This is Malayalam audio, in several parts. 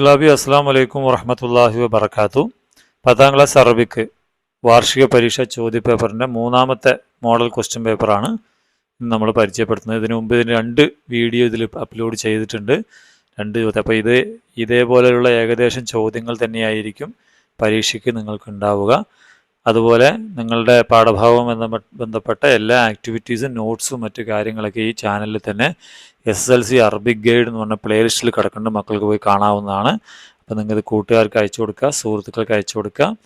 തുലാബി അസ്സാം വലൈക്കും വറഹമത്തല്ലാഹി വബർക്കാത്തു പത്താം ക്ലാസ് അറബിക്ക് വാർഷിക പരീക്ഷ ചോദ്യപേപ്പറിന്റെ മൂന്നാമത്തെ മോഡൽ ക്വസ്റ്റ്യൻ പേപ്പറാണ് നമ്മൾ പരിചയപ്പെടുത്തുന്നത്. ഇതിനു മുമ്പ് ഇതിന് രണ്ട് വീഡിയോ ഇതിൽ അപ്ലോഡ് ചെയ്തിട്ടുണ്ട്. രണ്ട് ചോദ്യം. അപ്പോൾ ഇത് ഇതേപോലെയുള്ള ഏകദേശം ചോദ്യങ്ങൾ തന്നെയായിരിക്കും പരീക്ഷയ്ക്ക് നിങ്ങൾക്ക് ഉണ്ടാവുക അതുപോലെ നിങ്ങളുടെ പാഠഭാഗവും ബന്ധപ്പെ- ബന്ധപ്പെട്ട എല്ലാ ആക്ടിവിറ്റീസും നോട്ട്സും മറ്റു കാര്യങ്ങളൊക്കെ ഈ ചാനലിൽ തന്നെ S S L C Arabic guide എന്ന് പറഞ്ഞ പ്ലേലിസ്റ്റിൽ കിടക്കുന്നുണ്ട്. മക്കൾക്ക് പോയി കാണാവുന്നതാണ്. അപ്പോൾ നിങ്ങൾക്ക് കൂട്ടുകാർക്ക് അയച്ചു കൊടുക്കുക സുഹൃത്തുക്കൾക്ക് അയച്ചു കൊടുക്കുക.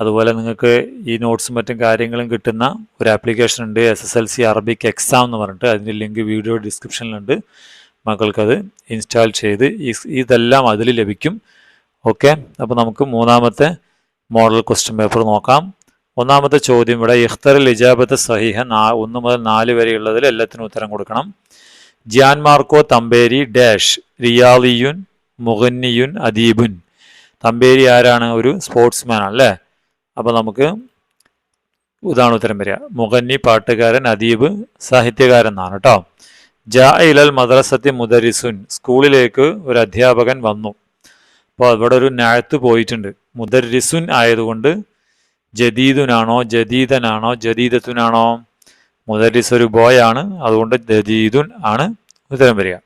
അതുപോലെ നിങ്ങൾക്ക് ഈ നോട്ട്സും മറ്റും കാര്യങ്ങളും കിട്ടുന്ന ഒരു ആപ്ലിക്കേഷൻ ഉണ്ട് S S L C Arabic exam എന്ന് പറഞ്ഞിട്ട്. അതിന്റെ ലിങ്ക് വീഡിയോ ഡിസ്ക്രിപ്ഷനിലുണ്ട് മക്കൾക്കത് ഇൻസ്റ്റാൾ ചെയ്ത് ഇതെല്ലാം അതിൽ ലഭിക്കും. ഓക്കെ അപ്പോൾ നമുക്ക് മൂന്നാമത്തെ മോഡൽ ക്വസ്റ്റ്യൻ പേപ്പർ നോക്കാം. ഒന്നാമത്തെ ചോദ്യം ഇവിടെ ഇഖ്തർ ഇജാബത്ത് സഹിഹ നാ ഒന്ന് മുതൽ നാല് വരെയുള്ളതിൽ എല്ലാത്തിനും ഉത്തരം കൊടുക്കണം. ജിയാൻ മാർക്കോ തമ്പേരി ഡാഷ് റിയാലിയുൻ മുഗന്നിയുൻ അദീബുൻ. തമ്പേരി ആരാണ്? ഒരു സ്പോർട്സ്മാൻ അല്ലേ? അപ്പോൾ നമുക്ക് ഇതാണ് ഉത്തരം വരിക. മുഗന്നി പാട്ടുകാരൻ അദീബ് സാഹിത്യകാരൻ എന്നാണ് കേട്ടോ. ജാ ഇലൽ മദ്രസത്തി മുദരിസുൻ സ്കൂളിലേക്ക് ഒരു അധ്യാപകൻ വന്നു. അപ്പോൾ ഇവിടെ ഒരു നാഴത്ത് പോയിട്ടുണ്ട്. മുദരിസുൻ ആയതുകൊണ്ട് ജദീദുനാണോ ജദീദനാണോ ജദീദത്തുനാണോ? മുദരിസ് ഒരു ബോയ് ആണ്. അതുകൊണ്ട് ജദീദുൻ ആണ് ഉത്തരം വരിക.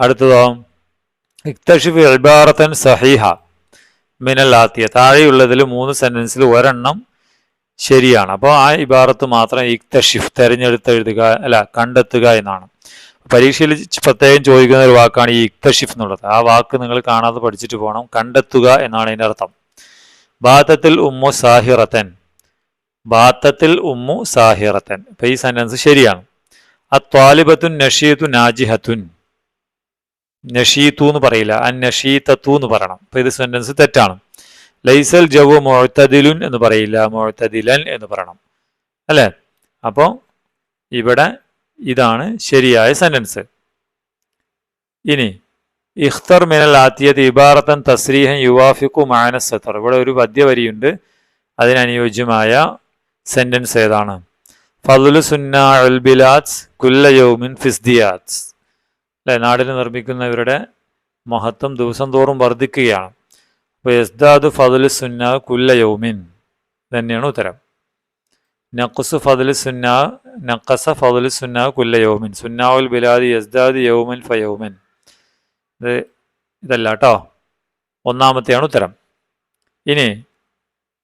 അടുത്തതോ ഇക്തഷിഫ് അൽബാറത്തൻ സഹീഹ. മിനൽ ആത്തിയ. താഴെയുള്ളതിൽ മൂന്ന് സെന്റൻസിൽ ഒരെണ്ണം ശരിയാണ്. അപ്പോൾ ആ ഇബാറത്ത് മാത്രം ഇക്തഷിഫ് തെരഞ്ഞെടുത്ത് എഴുതുക അല്ല കണ്ടെത്തുക എന്നാണ്. പരീക്ഷയിൽ പ്രത്യേകം ചോദിക്കുന്ന ഒരു വാക്കാണ് ഈ ഇക്തഷിഫ് എന്നുള്ളത്. ആ വാക്ക് നിങ്ങൾ കാണാതെ പഠിച്ചിട്ട് പോകണം. കണ്ടെത്തുക എന്നാണ് അതിന്റെ അർത്ഥം. ബാത്തത്തിൽ ഉമ്മു സാഹിറത്തൻ. ബാത്തത്തിൽ ഉമ്മു സാഹിറത്തൻ. ഇപ്പൊ ഈ സെന്റൻസ് ശരിയാണ്. ആ ത്വാലിബത്തുൻ നഷീത്തു നാജിഹത്തുൻ. നഷീത്തു എന്ന് പറയില്ല. അൻ നഷീത്തത്തു എന്ന് പറയണം. ഇപ്പൊ ഇത് സെന്റൻസ് തെറ്റാണ്. ലൈസൽ ജവു മൊഴത്തതിലുൻ എന്ന് പറയില്ല. മൊഴത്തതിലൻ എന്ന് പറയണം. അല്ലേ? അപ്പോൾ ഇവിടെ ഇതാണ് ശരിയായ സെന്റൻസ് ഇനി ഇഖ്തർ മിനൽ ആത്തിയത് ഇബാറത്തൻ തസ്രീഹൻ യുവാഫിക്കു മാനസത്തർ ഇവിടെ ഒരു പദ്യവരിയുണ്ട് അതിനനുയോജ്യമായ സെന്റൻസ് ഏതാണ്? ഫതുലു സുന്ന അൽബിലാത്സ് കുല്ലയോമിൻ ഫിസ്ദിയാത്സ് അല്ലെ? നാടിന് നിർമ്മിക്കുന്നവരുടെ മഹത്വം ദിവസം തോറും വർദ്ധിക്കുകയാണ്. അപ്പോൾ യസ്ദാദു ഫതുലു സുന്ന കുല്ലയോമിൻ തന്നെയാണ് ഉത്തരം. നഖുസ് ഫതുലു സുന്ന നഖസ ഫതുലു സുന്ന കുല്ലയോമിൻ സുന്നാവുൽ ബിലാദ് യസ്ദാദ് യൗമൻ ഫയൗമൻ ഇത് ഇതല്ല കേട്ടോ. ഒന്നാമത്തെയാണ് ഉത്തരം. ഇനി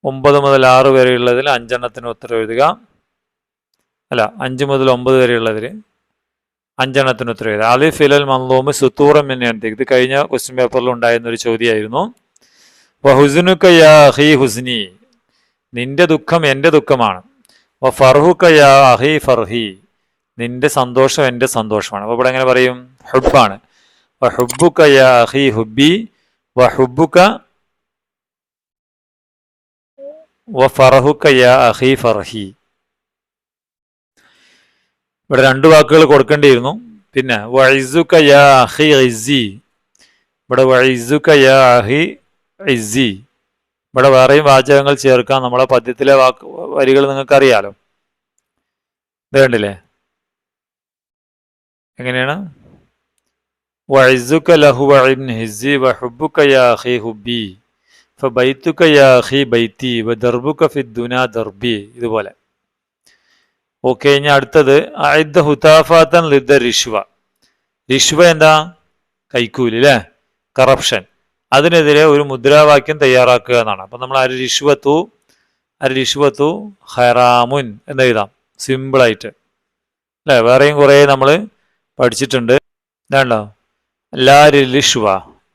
ഒമ്പത് മുതൽ ആറ് വരെയുള്ളതിൽ അഞ്ചെണ്ണത്തിന് ഉത്തരം എഴുതുക. അല്ല അഞ്ച് മുതൽ ഒമ്പത് വരെയുള്ളതിൽ അഞ്ചെണ്ണത്തിന് ഉത്തരം എഴുതുക. അലി ഫിലൽ മന്ദോമ് സുത്തൂറം എന്നെയാണ് ഇത്. കഴിഞ്ഞ ക്വസ്റ്റ്യൻ പേപ്പറിൽ ഉണ്ടായിരുന്ന ഒരു ചോദ്യമായിരുന്നു. വഹുസിനുക്ക യാ ഹി ഹുസ്നി. നിന്റെ ദുഃഖം എന്റെ ദുഃഖമാണ്. വ ഫർഹുക്ക യാ അഹി ഫർഹി. നിന്റെ സന്തോഷം എന്റെ സന്തോഷമാണ്. അപ്പോൾ ഇവിടെ എങ്ങനെ പറയും? ഹുബാണ് വഹുബുക്ക യാ അഹി ഹുബി ഫർഹി. ഇവിടെ രണ്ട് വാക്കുകൾ കൊടുക്കേണ്ടിയിരുന്നു. പിന്നെ ഇസി ഇവിടെ ഇസി ഇവിടെ വേറെയും വാചകങ്ങൾ ചേർക്കാം. നമ്മളെ പദ്യത്തിലെ വാക്ക് വരികൾ നിങ്ങൾക്ക് അറിയാലോ ഇത് കണ്ടില്ലേ? എങ്ങനെയാണ്? വൈസുക്ക ലഹു വഇൻ ഹിസി വഹുബുക്ക ഹുബി ഫബൈത്തുക്ക ബൈത്തുക്ക അഖി ബൈത്തി വദർബുക ഫിദ്ദുന ദർബി ഇതുപോലെ. ഓക്കെ ഇനി അടുത്തത് അയിദ് ഹുതാഫാത്തൻ ലിദ്ദ റിഷ്വ. റിഷ്വ എന്താ? കൈക്കൂലി അല്ലേ കറപ്ഷൻ അതിനെതിരെ ഒരു മുദ്രാവാക്യം തയ്യാറാക്കുക എന്നാണ്. അപ്പം നമ്മൾ അരി റിഷ്വത്തു അരി റിഷ്വത്തു ഹറാമുൻ എന്ന് എഴുതാം. സിമ്പിളായിട്ട് അല്ലേ വേറെയും കുറേ നമ്മൾ പഠിച്ചിട്ടുണ്ട്. ഇതാണ്ടോ? ലാരി ലിഷ്വ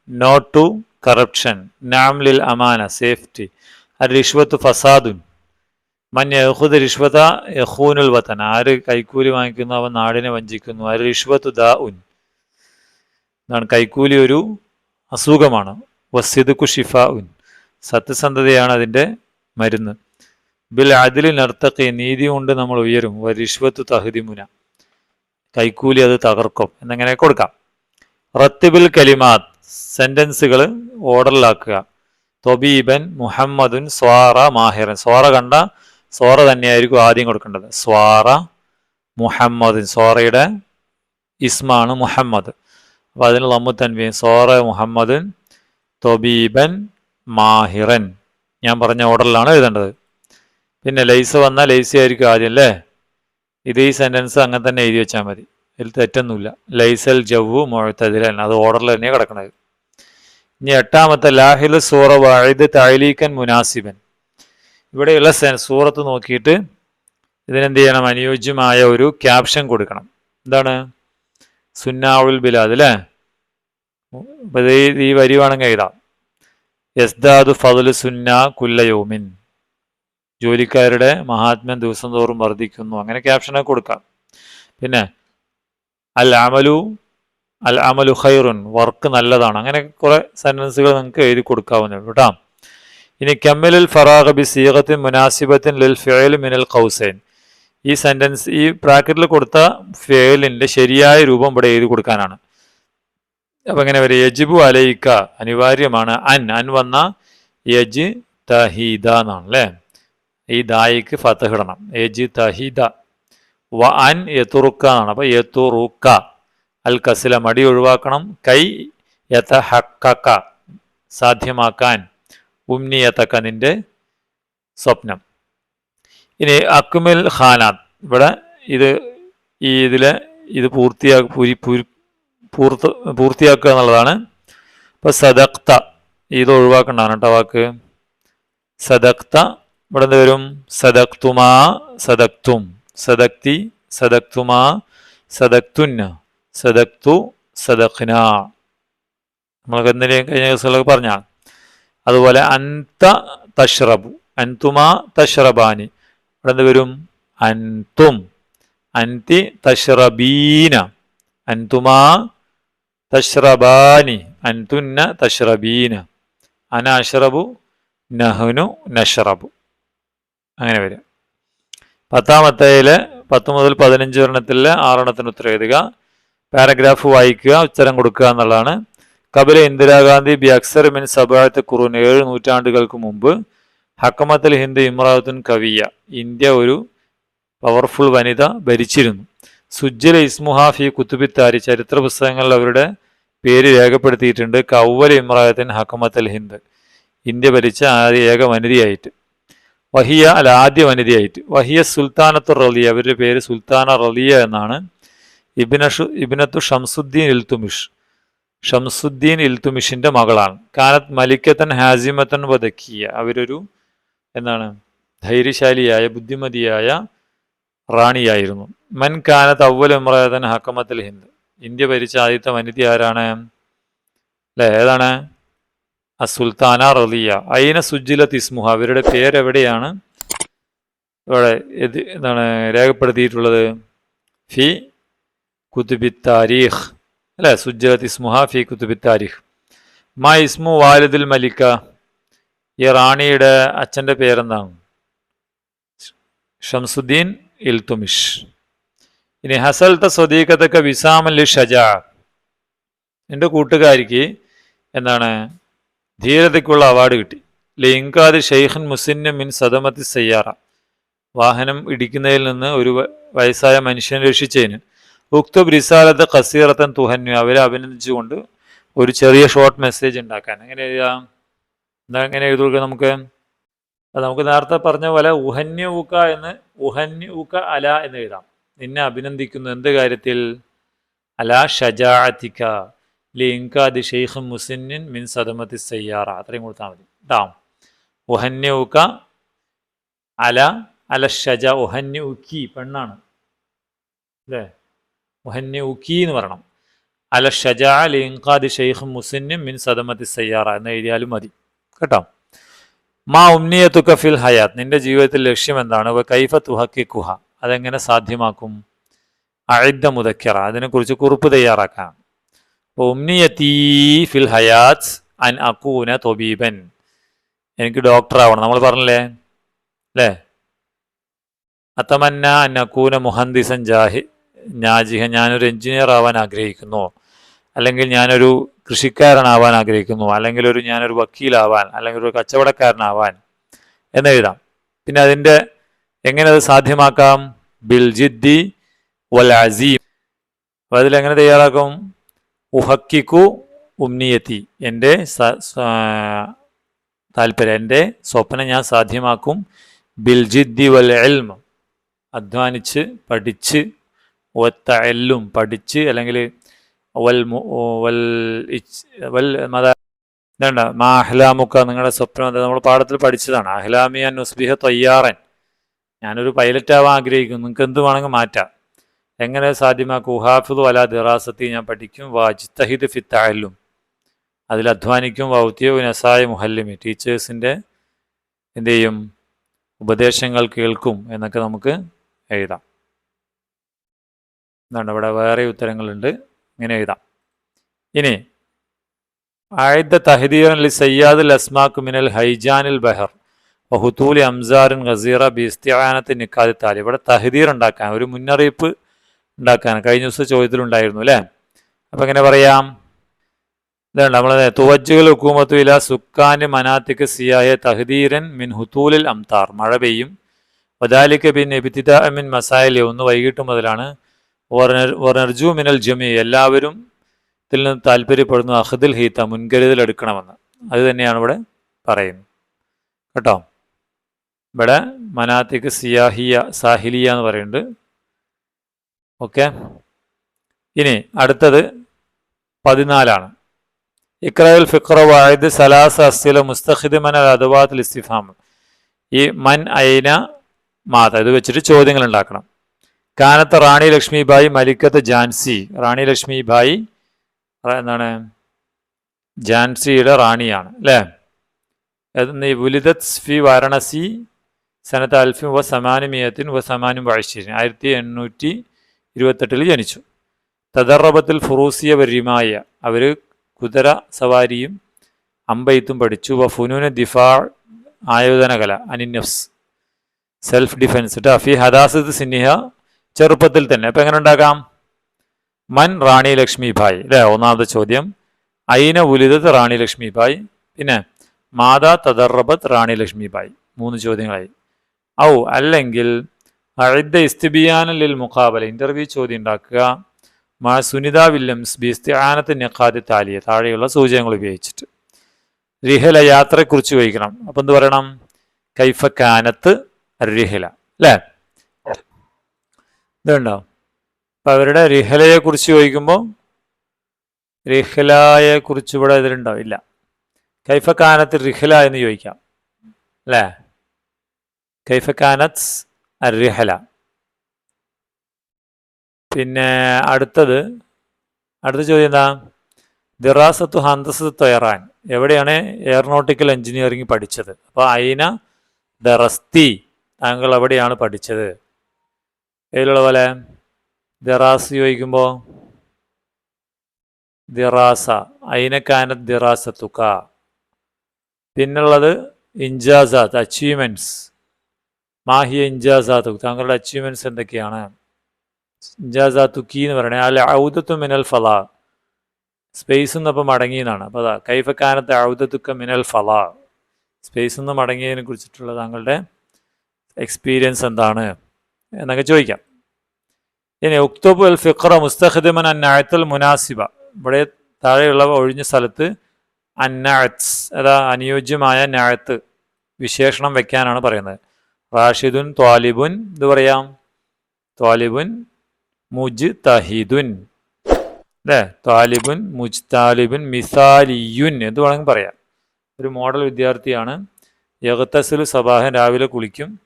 നോട്ട് ടു കറപ്ഷൻ നാംലിൽ അമാന സേഫ്റ്റി റിഷ്വത്ത് ഫസാദുൻ മൻ യഹുദ് റിഷ്വത യഹൂനുൽ വത്തൻ ആര് കൈക്കൂലി വാങ്ങിക്കുന്നു അവൻ നാടിനെ വഞ്ചിക്കുന്നു. ആര് റിഷ്വത്ത് ദ ഉൻ എന്നാണ് കൈക്കൂലി ഒരു അസുഖമാണ്. വസ്യദുക്കു ഷിഫ ഉൻ സത്യസന്ധതയാണ് അതിന്റെ മരുന്ന്. ബിൽ അതിൽ നർത്തക്കി നീതി കൊണ്ട് നമ്മൾ ഉയരും. വരിഷ്വത്ത് തഹദിമുന. കൈക്കൂലി അത് തകർക്കും. എന്നങ്ങനെ കൊടുക്കാം. റത്തിബിൽ കലിമാത്ത്. സെന്റൻസുകൾ ഓർഡറിലാക്കുക. തൊബീബൻ മുഹമ്മദുൻ സ്വാറ മാഹിറൻ. സ്വാറ കണ്ട സ്വാറ തന്നെയായിരിക്കും ആദ്യം കൊടുക്കേണ്ടത്. സ്വാറ മുഹമ്മദുൻ. സ്വാറയുടെ ഇസ്മാണ് മുഹമ്മദ്. അപ്പോൾ അതിന് ലമ്മു തൻവീൻ സ്വാറ മുഹമ്മദുൻ തൊബീബൻ മാഹിറൻ. ഞാൻ പറഞ്ഞ ഓർഡറിലാണ് എഴുതേണ്ടത്. പിന്നെ ലൈസ് വന്നാൽ ലൈസി ആയിരിക്കും ആദ്യം അല്ലേ? ഇത് ഈ സെന്റൻസ് അങ്ങനെ തന്നെ എഴുതി വെച്ചാൽ മതി. ഇതിൽ തെറ്റൊന്നുമില്ല. ലൈസൽ ജവ്വു മുഴത്തതിരൻ അത് ഓർഡറിൽ തന്നെയാണ് കിടക്കുന്നത് ഇനി എട്ടാമത്തെ ലാഹിൽ സൂറ വാഴിദ് തായ്ലീക്കൻ മുനാസിബൻ. ഇവിടെയുള്ള സൂറത്ത് നോക്കിയിട്ട് ഇതിനെന്ത് ചെയ്യണം? അനുയോജ്യമായ ഒരു ക്യാപ്ഷൻ കൊടുക്കണം. എന്താണ്? സുന്നാവുൽ ബിലാദ് അല്ലേ അപ്പോൾ ഇത് ഈ- ഈ വരി വേണമെങ്കിൽ എഴുതാം. യസ്ദാദു ഫതുൽ സുന്ന കുല്ലയോമിൻ ജോലിക്കാരുടെ മഹാത്മ്യം ദിവസം തോറും വർദ്ധിക്കുന്നു. അങ്ങനെ ക്യാപ്ഷനൊക്കെ കൊടുക്കാം. പിന്നെ അൽ അമലു അൽ അമലു ഖൈറുൻ വർക്ക് നല്ലതാണ്. അങ്ങനെ കുറേ സെന്റൻസുകൾ നിങ്ങൾക്ക് എഴുതി കൊടുക്കാവുന്നതാണ് കേട്ടോ ഇനി കമ്മലുൽ ഫറാഖ് ബി സീഹത്തിൻ മുനാസിബത്തിൻ ലിൽ ഫേൽ മിനൽ ഖൗസൈൻ. ഈ സെന്റൻസ് ഈ ബ്രാക്കറ്റിൽ കൊടുത്ത ഫേലിന്റെ ശരിയായ രൂപം ഇവിടെ എഴുതി കൊടുക്കാനാണ്. അപ്പം ഇങ്ങനെ വരെ? യജിബു അലയിക്ക അനിവാര്യമാണ്. അൻ അൻ വന്ന യജ് തഹീദ എന്നാണ് അല്ലേ ഈ ദായിക്ക് ഫത്തഹിടണം യജ് തഹീദ വ അൻ യത്തുറുക്ക എന്നാണ് അപ്പൊ യത്തുറുക്ക അൽ കസില മടി ഒഴിവാക്കണം. കൈ യഥ ഹക്കക്ക സാധ്യമാക്കാൻ ഉമ്നിയത്തക്ക നിന്റെ സ്വപ്നം. ഇനി അക്മിൽ ഖാനാത്ത് ഇവിടെ ഇത് ഈ ഇതിലെ ഇത് പൂർത്തിയാ പൂരി പൂരി പൂർത്ത് പൂർത്തിയാക്കുക എന്നുള്ളതാണ്. ഇപ്പൊ സദക്ത ഇത് ഒഴിവാക്കണ്ടാണ് കേട്ടോ വാക്ക്. സദക്ത ഇവിടെ എന്ത് വരും? സദക്തുമാ സദക്തും സദക്തി സദക്തുമാ സദക്തുന്ന സദക്തു സദഖ്ന നമ്മളൊക്കെ എന്തിനേയും കഴിഞ്ഞ ദിവസങ്ങളൊക്കെ പറഞ്ഞാണ് അതുപോലെ അന്ത തഷ്റബു അൻതുമാ തഷ്റബാനി ഇവിടെ എന്ത് വരും? അൻതും അൻതി തഷ്റബീന അൻതുമാ തഷ്റബാനി അൻതുന്ന തഷ്റബീന അന അഷ്റബു നഹ്നു നഷ്റബു അങ്ങനെ വരും. പത്താമത്തേൽ പത്ത് മുതൽ പതിനഞ്ച് എണ്ണത്തിലെ ആറെണ്ണത്തിന് ഉത്തരം എഴുതുക. പാരഗ്രാഫ് വായിക്കുക ഉത്തരം കൊടുക്കുക എന്നുള്ളതാണ്. കപില ഇന്ദിരാഗാന്ധി ബി അക്സർ മിൻ സബായത്ത് ഖുറൂൻ ഏഴ് നൂറ്റാണ്ടുകൾക്ക് മുമ്പ് ഹക്കമത്തൽ ഹിന്ദ് ഇമ്രാത്തുൻ കവിയ ഇന്ത്യ ഒരു പവർഫുൾ വനിത ഭരിച്ചിരുന്നു. സുജ്ജല ഇസ്മുഹാഫി കുത്തുബിത്താരി ചരിത്ര പുസ്തകങ്ങളിൽ അവരുടെ പേര് രേഖപ്പെടുത്തിയിട്ടുണ്ട്. കൗവൽ ഇമ്രായത്തിൻ ഹക്കമത്തൽ ഹിന്ദ്. ഇന്ത്യ ഭരിച്ച ആദ്യ ഏക വനിതയായിട്ട്. വഹിയ അല്ല ആദ്യ വനിതയായിട്ട്. വഹിയ സുൽത്താനത്തു റലിയ അവരുടെ പേര് സുൽത്താന റലിയ എന്നാണ്. ഇബിനഷു ഇബിനത്തു ഷംസുദ്ദീൻ ഇൽത്തുമിഷ്. ഷംസുദ്ദീൻ ഇൽത്തുമിഷിന്റെ മകളാണ്. കാനത്ത് മലിക്കത്തൻ ഹാസിമത്തൻ വധക്കിയ അവരൊരു എന്താണ്? ധൈര്യശാലിയായ ബുദ്ധിമതിയായ റാണിയായിരുന്നു. മൻ കാനത്ത് അവൽ ഇമ്രാതൻ ഹക്കമത്തൽ ഹിന്ദ്. ഇന്ത്യ ഭരിച്ച ആദ്യത്തെ വനിത ആരാണ്? അല്ലെ ഏതാണ്? അസുൽത്താന റലിയ. അയിന സുജിലത്ത് ഇസ്മുഹ? അവരുടെ പേരെവിടെയാണ്? ഇവിടെ എന്താണ് രേഖപ്പെടുത്തിയിട്ടുള്ളത്? ഫി കുത്തുബി താരീഖ്. അല്ലെ? സുജ്ജലത്ത് ഇസ്മുഹ ഫി കുത്തുബി താരിഖ്. മാ ഇസ്മു വാലിദുൽ മലിക്ക? ഈ റാണിയുടെ അച്ഛന്റെ പേരെന്താണ്? ഷംസുദ്ദീൻ ഇൽത്തുമിഷ്. ഇനി ഹസൽത്ത സ്വദീഖത്തൊക്കെ വിസാമല്ലി ഷജാ എന്റെ കൂട്ടുകാരിക്ക് എന്താണ് ധീരതയ്ക്കുള്ള അവാർഡ് കിട്ടി. ലിങ്കാദ് ഷെയ്ഖൻ മുസിന്ന മിൻ സദമത്തി സയ്യാറ. വാഹനം ഇടിക്കുന്നതിൽ നിന്ന് ഒരു വയസ്സായ മനുഷ്യനെ രക്ഷിച്ചതിന് ഉക്ത ബ്രിസാലത്ത് കസീറത്തൻ തുഹന്യു അവരെ അഭിനന്ദിച്ചുകൊണ്ട് ഒരു ചെറിയ ഷോർട്ട് മെസ്സേജ് ഉണ്ടാക്കാൻ. എങ്ങനെ എഴുതാം? എന്താ എങ്ങനെ എഴുതി കൊടുക്കുക നമുക്ക്? നമുക്ക് നേരത്തെ പറഞ്ഞ പോലെ ഉഹന്യ ഊക്ക എന്ന് ഉഹന്യ ഊക്ക അല എന്ന് എഴുതാം. നിന്നെ അഭിനന്ദിക്കുന്നു. എന്ത് കാര്യത്തിൽ? അല ഷജാഅത്തിക്ക ലിങ്കാദി ഷെയ്ഖ് മുസിന്നിൻ മിൻ സദമത്തി സയ്യാറ. അത്രയും കൊടുത്താൽ മതി. ഡാം ഉഹന്യൂക്ക അല അല ഷജ ഉഹന്യ ഉക്കി പെണ്ണാണ്. അല്ലേ? ഉഹന്യ ഉക്കി എന്ന് പറയണം. അല ഷജ ലിങ്കാദി ഷെയ്ഖ് മുസിന്നിൻ മിൻ സദമത്തി സയ്യാറ എന്ന് എഴുതിയാലും മതി. കേട്ടോ? മാ ഉമ്നിയത്തുക്ക ഫിൽ ഹയാത്ത്. നിന്റെ ജീവിതത്തിൽ ലക്ഷ്യം എന്താണ്? കൈഫ തുഹക്കി കുഹ അതെങ്ങനെ സാധ്യമാക്കും? അഴിദ്ധ മുതക്കറ അതിനെക്കുറിച്ച് കുറിപ്പ് തയ്യാറാക്കാൻ അപ്പോൾ ഉമ്നിയത്തീ ഫിൽ ഹയാത്ത് അൻ അക്കൂന തൊബീബൻ. എനിക്ക് ഡോക്ടർ ആവണം നമ്മൾ പറഞ്ഞില്ലേ? അല്ലേ? അത്തമന്ന അൻ അക്കൂന മുഹന്ദിസൻ ജാഹി ഞാജിഹ ഞാനൊരു എഞ്ചിനീയർ ആവാൻ ആഗ്രഹിക്കുന്നു. അല്ലെങ്കിൽ ഞാനൊരു കൃഷിക്കാരനാവാൻ ആഗ്രഹിക്കുന്നു. അല്ലെങ്കിൽ ഒരു ഞാനൊരു വക്കീലാവാൻ അല്ലെങ്കിൽ ഒരു കച്ചവടക്കാരനാവാൻ എന്ന് എഴുതാം പിന്നെ അതിന്റെ എങ്ങനെ അത് സാധ്യമാക്കാം? ബിൽ ജിദ്ദി വൽ അസീം. അപ്പോൾ അതിലെങ്ങനെ തയ്യാറാക്കും? ഉഹക്കിക്കു ഉമ്നിയത്തി എന്റെ താല്പര്യം എന്റെ സ്വപ്നം ഞാൻ സാധ്യമാക്കും. ബിൽജിദ്ദി വൽ എൽമ അധ്വാനിച്ച് പഠിച്ച് ഒത്ത എല്ലും പഠിച്ച് അല്ലെങ്കിൽ വൽ വൽ വൽ മത ഇതണ്ട മാ അഹ്ലാമുക്ക നിങ്ങളുടെ സ്വപ്നം നമ്മൾ പാഠത്തിൽ പഠിച്ചതാണ്. അഹ്ലാമിയ നുസ്ബിഹ തയ്യാറൻ. ഞാനൊരു പൈലറ്റ് ആവാൻ ആഗ്രഹിക്കുന്നു. നിങ്ങൾക്ക് എന്ത് വേണമെങ്കിൽ മാറ്റാം. എങ്ങനെ സാധ്യമാക്കും? ഉഹാഫിദ് അല ദിറാസത്തി ഞാൻ പഠിക്കും. വാജിത്തഹിദ് ഫിത്തായാലും അതിൽ അധ്വാനിക്കും. വൗത്യോ നസായ മുഹല്ലിമി. ടീച്ചേഴ്സിന്റെ എന്തു ചെയ്യും ഉപദേശങ്ങൾ കേൾക്കും എന്നൊക്കെ നമുക്ക് എഴുതാം. എന്താണ് ഇവിടെ വേറെ ഉത്തരങ്ങളുണ്ട്. ഇങ്ങനെ എഴുതാം. ഇനി ആയുധ തഹദീറൻ ലി സയ്യാദുൽ അസ്മാക്ക് മിനൽ ഹൈജാനിൽ ബഹർ. ഹുത്തൂലി അംസാറിൻ ഗസീറ ബിസ്തിയാനത്ത് നിക്കാദി താലി. ഇവിടെ തഹദീർ ഉണ്ടാക്കാൻ ഒരു മുന്നറിയിപ്പ് ഉണ്ടാക്കാൻ കഴിഞ്ഞ ദിവസം ചോദ്യത്തിലുണ്ടായിരുന്നു അല്ലേ? അപ്പം എങ്ങനെ പറയാം? ഇതാണ് നമ്മൾ തുവജ്ജുകൾ ഹുക്കൂമത്തു ഇല സുക്കാന് മനാത്തിക്ക് സിയായ തഹദീരൻ മിൻ ഹുത്തൂലിൽ അംതാർ. മഴ പെയ്യും. വദാലിക്ക് ബിൻ എബിത്തിത മിൻ മസായിലെ. ഒന്ന് വൈകിട്ട് മുതലാണ്. വർണർജു മിനൽ ജമി. എല്ലാവരും ഇതിൽ നിന്ന് താല്പര്യപ്പെടുന്നു അഹദിൽ ഹീത്ത മുൻകരുതൽ എടുക്കണമെന്ന്. അത് തന്നെയാണ് ഇവിടെ പറയുന്നത്. കേട്ടോ? ഇവിടെ മനാത്തിക്ക് സിയാഹിയ സാഹിലിയ എന്ന് പറയുന്നുണ്ട്. ഓക്കെ. ഇനി അടുത്തത് പതിനാലാണ്. ഇക്രയിൽ ഫിക്ര വായത് സലാസ അസ്തില മുസ്തഖിദ് മൻ അൽ അദവാത്തിൽ ഇസ്തിഫാം ഈ മൻ ഐന മാത ഇത് വെച്ചിട്ട് ചോദ്യങ്ങൾ ഉണ്ടാക്കണം. കാനത്ത് റാണി ലക്ഷ്മിബായി മലിക്കത്ത് ജാൻസി. റാണി ലക്ഷ്മിബായി എന്താണ്? ജാൻസിയുടെ റാണിയാണ് അല്ലേ? എന്നീ വുലിദത് ഫി വാരണസി സനത്ത് അൽഫിൻ വ സമാനുമിയത്തിൻ വ സമാനും വാഴ്ചീൻ ആയിരത്തി എണ്ണൂറ്റി ഇരുപത്തെട്ടിൽ ജനിച്ചു. തദറബത്തിൽ ഫുറൂസിയ വരിമായ അവർ കുതിര സവാരിയും അമ്പയത്തും പഠിച്ചു. വ ഫുനൂന ദിഫാ ആയോധനകല അനിന്നഫ്സ് സെൽഫ് ഡിഫെൻസ് ടഫി ഹദാസത്ത് സിന്നിഹ ചെറുപ്പത്തിൽ തന്നെ. അപ്പം എങ്ങനെ ഉണ്ടാക്കാം മൻ റാണി ലക്ഷ്മി ഭായ് അല്ലേ? ഒന്നാമത്തെ ചോദ്യം. അയിന ഉലിതത്ത് റാണി ലക്ഷ്മി ഭായ് പിന്നെ മാതാ തദർറബത്ത് റാണി ലക്ഷ്മി ഭായ് മൂന്ന് ചോദ്യങ്ങളായി. ഔ അല്ലെങ്കിൽ അഴുദ്ദ ഇസ്തിബിയാനലിൽ മുഖാബല. ഇന്റർവ്യൂ ചോദ്യം ഉണ്ടാക്കുക. മാ സുനിത വില്യംസ് ബി ഇസ്തിഹാനത്ത് നഖാദ് താലിയ. താഴെയുള്ള സൂചകങ്ങൾ ഉപയോഗിച്ചിട്ട്. റിഹല യാത്രയെക്കുറിച്ച് ചോദിക്കണം. അപ്പം എന്ത് പറയണം? കൈഫ കാനത്ത് റിഹല അല്ലേ? ഇതുണ്ടോ? അപ്പം അവരുടെ റിഹലയെ കുറിച്ച് ചോദിക്കുമ്പോൾ റിഹലയെ കുറിച്ച് ഇവിടെ ഇതിലുണ്ടാവും ഇല്ല. കൈഫ കാനത്ത് റിഹല എന്ന് ചോദിക്കാം. അല്ലേ? കൈഫ റിഹല പിന്നെ അടുത്തത് അടുത്ത ചോദ്യം എന്താ? ദിറാസത്തു ഹന്തസത്ത് തൊയറാൻ. എവിടെയാണ് എയർനോട്ടിക്കൽ എഞ്ചിനീയറിംഗ് പഠിച്ചത്? അപ്പോൾ അയിന ദറസ്തി താങ്കൾ എവിടെയാണ് പഠിച്ചത്? ഏതിലുള്ള പോലെ? ദിറാസ് ചോദിക്കുമ്പോൾ ദിറാസ അയിനക്കാന ദിറാസത്തുക. പിന്നുള്ളത് ഇൻജാസാത്ത് അച്ചീവ്മെന്റ്സ് മാഹിയ ഇൻജാസാത്തു താങ്കളുടെ അച്ചീവ്മെന്റ്സ് എന്തൊക്കെയാണ്? ഇൻജാസാത്തുക്കി എന്ന് പറയണേ. അല്ല ഔദത്തു മിനൽ ഫല. സ്പേസ് നിന്നപ്പോൾ മടങ്ങി എന്നാണ്. അപ്പോൾ അതാ കൈഫക്കാനത്തെ ഔദത്തുക്ക മിനൽ ഫല. സ്പേസ് നിന്ന് മടങ്ങിയതിനെ കുറിച്ചിട്ടുള്ള താങ്കളുടെ എക്സ്പീരിയൻസ് എന്താണ്? എന്നൊക്കെ ചോദിക്കാം. ഇനി ഉക്തബു അൽ ഫിഖറ മുസ്തഹദിമൻ അന്നാഴത്തൽ മുനാസിബ. ഇവിടെ താഴെയുള്ള ഒഴിഞ്ഞ സ്ഥലത്ത് അന്നാഴ്സ് അതാ അനുയോജ്യമായ നാഴത്ത് വിശേഷണം വെക്കാനാണ് പറയുന്നത്. റാഷിദുൻ ത്വാലിബുൻ ഇത് പറയാം. ത്വാലിബുൻ മുജ് തഹിദുൻ അല്ലേ? ത്വാലിബുൻ മുജ് താലിബുൻ മിസാലിയുൻ എന്ന് വേണമെങ്കിൽ പറയാം. ഒരു മോഡൽ വിദ്യാർത്ഥിയാണ്. യഗത്തസിൽ സബാഹൻ രാവിലെ കുളിക്കും.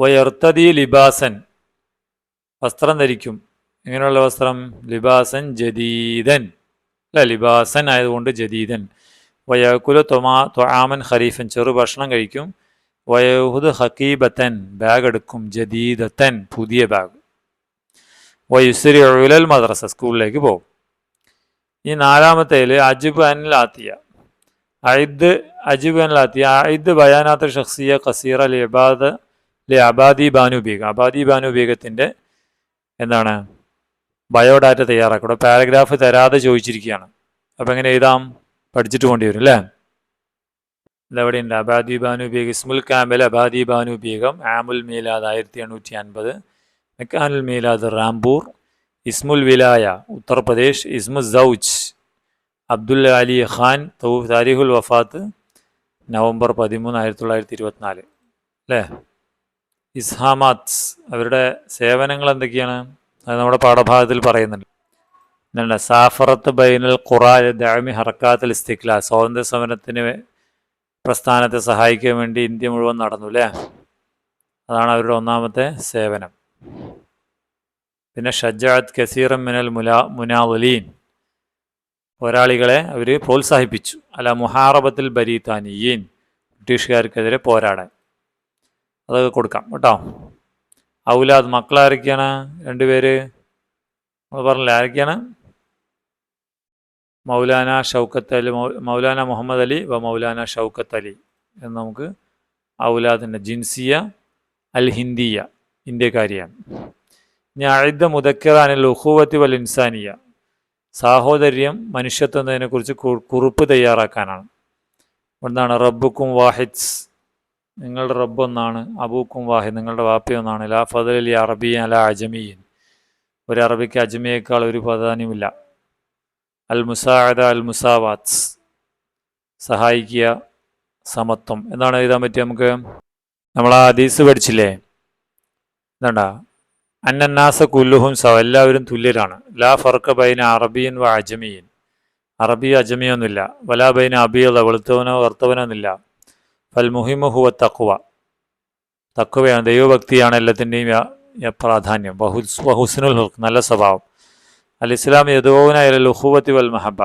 വയർത്തതി ലിബാസൻ വസ്ത്രം ധരിക്കും. എങ്ങനെയുള്ള വസ്ത്രം? ലിബാസൻ ജദീദൻ. അല്ല? ലിബാസൻ ആയതുകൊണ്ട് ജദീദൻ. വയക്കുല തൊമാ തൊആമൻ ഖരീഫൻ ചെറു ഭക്ഷണം കഴിക്കും. വയഹുദ് ഹക്കീബത്തൻ ബാഗ് എടുക്കും ജദീദത്തൻ പുതിയ ബാഗ്. വയുസരി ഉലൽ മദ്രസ സ്കൂളിലേക്ക് പോകും. ഈ നാലാമത്തേൽ അജിബ് അനിലാത്തിയ അയിദ് അജിബ് അനിലാത്തിയ അയിദ് ബയാനാത്ത് ഷഖ്സിയ കസീറ ലി അബാദ് ലി അബാദി ബാനു ബീഗ. അബാദി ബാനു ബീഗത്തിന്റെ എന്താണ്? ബയോഡാറ്റ തയ്യാറാക്കണം. പാരഗ്രാഫ് തരാതെ ചോദിച്ചിരിക്കുകയാണ്. അപ്പോൾ എങ്ങനെ എഴുതാം? പഠിച്ചിട്ട് കൊണ്ടുവരും വരും അല്ലേ? ഇതെവിടെയുണ്ട്. അബാദി ബാനു ബീഗ് ഇസ്മുൽ കാമൽ അബാദി ബാനു ബീഗം ആമുൽ മീലാദ് ആയിരത്തി എണ്ണൂറ്റി അൻപത് മെക്കാനുൽ മീലാദ് റാംപൂർ. ഇസ്മുൽ വിലായ ഉത്തർപ്രദേശ്. ഇസ്മു സൗജ്. അബ്ദുൽ അലി ഖാൻ താരിഖുൽ വഫാത്ത്. നവംബർ പതിമൂന്ന് ആയിരത്തി തൊള്ളായിരത്തി ഇരുപത്തിനാല് അല്ലേ? ഇസ്ഹാമാത്സ് അവരുടെ സേവനങ്ങൾ എന്തൊക്കെയാണ്? അത് നമ്മുടെ പാഠഭാഗത്തിൽ പറയുന്നുണ്ട്. എന്താണ്? സാഫറത്ത് ബൈനൽ ഖുറാൻ ദാമി ഹർക്കാത്തൽ ഇസ്തിക്ല സ്വാതന്ത്ര്യ സമരത്തിന് പ്രസ്ഥാനത്തെ സഹായിക്കാൻ വേണ്ടി ഇന്ത്യ മുഴുവൻ നടന്നു അല്ലേ അതാണ് അവരുടെ ഒന്നാമത്തെ സേവനം. പിന്നെ ഷജാത്ത് കസീറ മിനൽ മുലാ മുനാവലീൻ. പോരാളികളെ അവർ പ്രോത്സാഹിപ്പിച്ചു. അല്ല മുഹാറബത്തിൽ ബരീതാനിയീൻ ബ്രിട്ടീഷുകാർക്കെതിരെ പോരാടാൻ. അതൊക്കെ കൊടുക്കാം കേട്ടോ. ഔലാദ് മക്കളാരൊക്കെയാണ് രണ്ടുപേര്? നമ്മൾ പറഞ്ഞില്ല ആരൊക്കെയാണ്? മൗലാന ഷൗക്കത്ത് അലി മൗലാന മുഹമ്മദ് അലി വ മൗലാന ഷൗക്കത്ത് അലി എന്ന് നമുക്ക് ഔലാദിന്റെ ജിൻസിയ അൽ ഹിന്ദിയ ഇന്ത്യക്കാരിയാണ്. ഇനി അഴുദ്ധ മുതക്കറാനിൽ വൽ ഇൻസാനിയ. സാഹോദര്യം മനുഷ്യത്വം കുറിപ്പ് തയ്യാറാക്കാനാണ്. എന്താണ് റബ്ബുക്കും വാഹിദ്സ് നിങ്ങളുടെ റബ്ബ് ഒന്നാണ് അബൂക്കും വാഹിദ്. നിങ്ങളുടെ വാപ്പി ഒന്നാണ് ലാ ഫതലി അലി അറബി അല അജമീൻ ഒരു അറബിക്ക് അജമിയേക്കാൾ ഒരു പ്രാധാന്യമില്ല. അൽ മുസാഅദ അൽ മുസാവാത്സ് സഹായിക്കുക സമത്വം. എന്താണ് എഴുതാൻ പറ്റിയ നമുക്ക്? നമ്മൾ ആ ഹദീസ് പഠിച്ചില്ലേ? എന്താണ്ടാ അന്നന്നാസ കുല്ലുഹും സവ എല്ലാവരും തുല്യരാണ്. ലാ ഫർക്ക ബൈന അറബിയൻ വ അജമിയൻ. അറബി അജമിയൊന്നുമില്ല. വലാ ബൈന അബിയോ വെളുത്തവനോ കറുത്തവനോ ഒന്നുമില്ല. ഫൽ മുഹിമുഹുവ തക്കുവ തക്കുവയാണ് ദൈവഭക്തിയാണ് എല്ലാത്തിന്റെയും പ്രാധാന്യം. ബഹുസ് ബഹുസിനുൽ നല്ല സ്വഭാവം. അൽ ഇസ്ലാം യദോവന അൽ വൽ മഹബ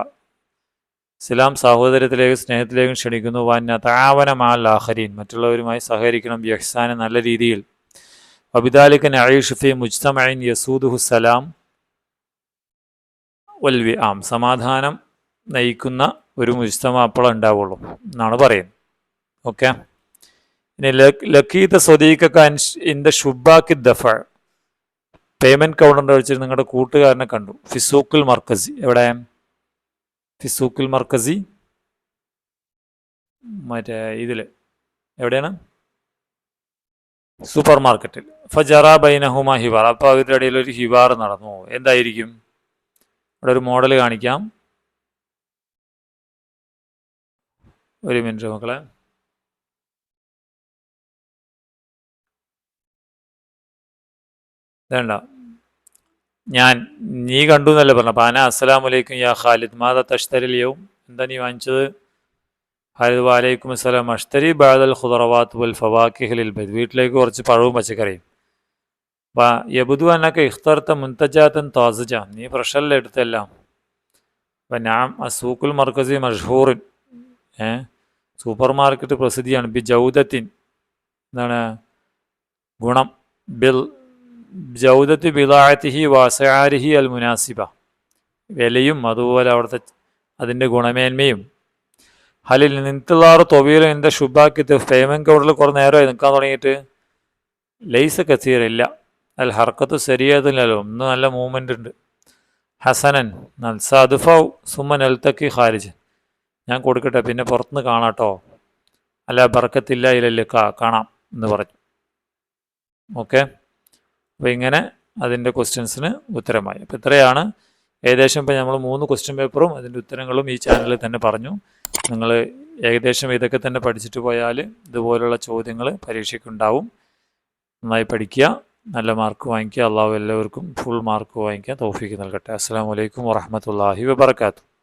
ഇസ്ലാം സഹോദരത്തിലേക്കും സ്നേഹത്തിലേക്കും ക്ഷണിക്കുന്നു. വന്ന താവനമാൽ ലാഹരീൻ മറ്റുള്ളവരുമായി സഹകരിക്കണം. യഹ്സാന നല്ല രീതിയിൽ. വബിദാലിക്കൻ അഴീഷുഫി മുജ്തമൈൻ യസൂദുഹു സലാം വൽവി ആം സമാധാനം നയിക്കുന്ന ഒരു മുജ്തമ അപ്പോൾ ഉണ്ടാവുള്ളൂ എന്നാണ് പറയുന്നത്. ഓക്കെ? ഇനി ലക്കീത്ത സ്വദീഖക്ക ഇൻ ദ ഷുബാക്കി ദഫ. പേയ്മെന്റ് കൗണ്ടറിന്റെ വെച്ചിട്ട് നിങ്ങളുടെ കൂട്ടുകാരനെ കണ്ടു. ഫിസൂക്കുൽ മർക്കസി. എവിടെ? ഫിസൂക്കുൽ മർക്കസി. മറ്റേ ഇതിൽ എവിടെയാണ്? സൂപ്പർ മാർക്കറ്റിൽ ഫജറ ബൈനഹുമ ഹിവാർ. അപ്പോൾ അവരുടെ ഇടയിൽ ഒരു ഹിവാർ നടന്നു. എന്തായിരിക്കും? ഇവിടെ ഒരു മോഡൽ കാണിക്കാം. ഒരു മിനിറ്റ് മക്കളെ. വേണ്ട. ഞാൻ നീ കണ്ടു എന്നല്ല പറഞ്ഞു പാന അന അസ്സലാമലൈക്കും യാ ഖാലിദ്. മാതാ തഷ്തരിലിയവും എന്താ നീ വാങ്ങിച്ചത്? ഖാലിദ് വാലൈക്കും അസ്സലാം. അഷ്തരി ബാദൽ ഖുദറവാത്ത് വൽ ഫവാക്കിഹലിൽ ബദ് വീട്ടിലേക്ക് കുറച്ച് പഴവും പച്ചക്കറിയും. വാ യബുദു അന്നൊക്കെ ഇഖ്തർത്ത മുൻതജാത്തൻ താസജ. നീ ഫ്രഷല്ല എടുത്തെല്ലാം അപ്പം ഞാൻ അസൂക്കുൽ മർക്കസി മഷൂറിൻ ഏ? സൂപ്പർ മാർക്കറ്റ് പ്രസിദ്ധിയാണ്. ബി ജൗദത്തിൻ. എന്താണ്? ഗുണം. ബിൽ ജൗദത്ത് ബിദാഅത്തിഹി വാസയാരിഹി അൽ മുനാസിബ വിലയും അതുപോലെ അവിടുത്തെ അതിന്റെ ഗുണമേന്മയും. ഹലിൽ നിന്തുള്ളാറ് തൊവീലും എന്റെ ഷുബാക്കിത്ത് ഫേമൻ കൗഡിൽ കുറേ നേരമായി നിൽക്കാൻ തുടങ്ങിയിട്ട് ലൈസ കസീറില്ല. അൽ ഹർക്കത്ത് ശരിയായതില്ലല്ലോ ഒന്ന് നല്ല മൂവ്മെന്റ് ഉണ്ട്. ഹസനൻ നൽ സദുഫൗ സുമൻ എൽത്തക്കി ഖാരിജ് ഞാൻ കൊടുക്കട്ടെ പിന്നെ പുറത്തുനിന്ന് കാണാട്ടോ അല്ല ബർക്കത്തില്ല ഇല്ലല്ലേ കാണാം എന്ന് പറഞ്ഞു. ഓക്കെ? അപ്പോൾ ഇങ്ങനെ അതിന്റെ ക്വസ്റ്റ്യൻസിന് ഉത്തരമായി. അപ്പോൾ ഇത്രയാണ്. ഏകദേശം ഇപ്പോൾ നമ്മൾ മൂന്ന് ക്വസ്റ്റ്യൻ പേപ്പറും അതിന്റെ ഉത്തരങ്ങളും ഈ ചാനലിൽ തന്നെ പറഞ്ഞു. നിങ്ങൾ ഏകദേശം ഇതൊക്കെ തന്നെ പഠിച്ചിട്ട് പോയാൽ ഇതുപോലുള്ള ചോദ്യങ്ങൾ പരീക്ഷയ്ക്കുണ്ടാവും. നന്നായി പഠിക്കുക. നല്ല മാർക്ക് വാങ്ങിക്കുക. അള്ളാഹു എല്ലാവർക്കും ഫുൾ മാർക്ക് വാങ്ങിക്കുക. തോഫിക്ക് നൽകട്ടെ. അസ്സാം വലൈക്കും വാഹമത്തല്ലാഹി വബർക്കാത്തു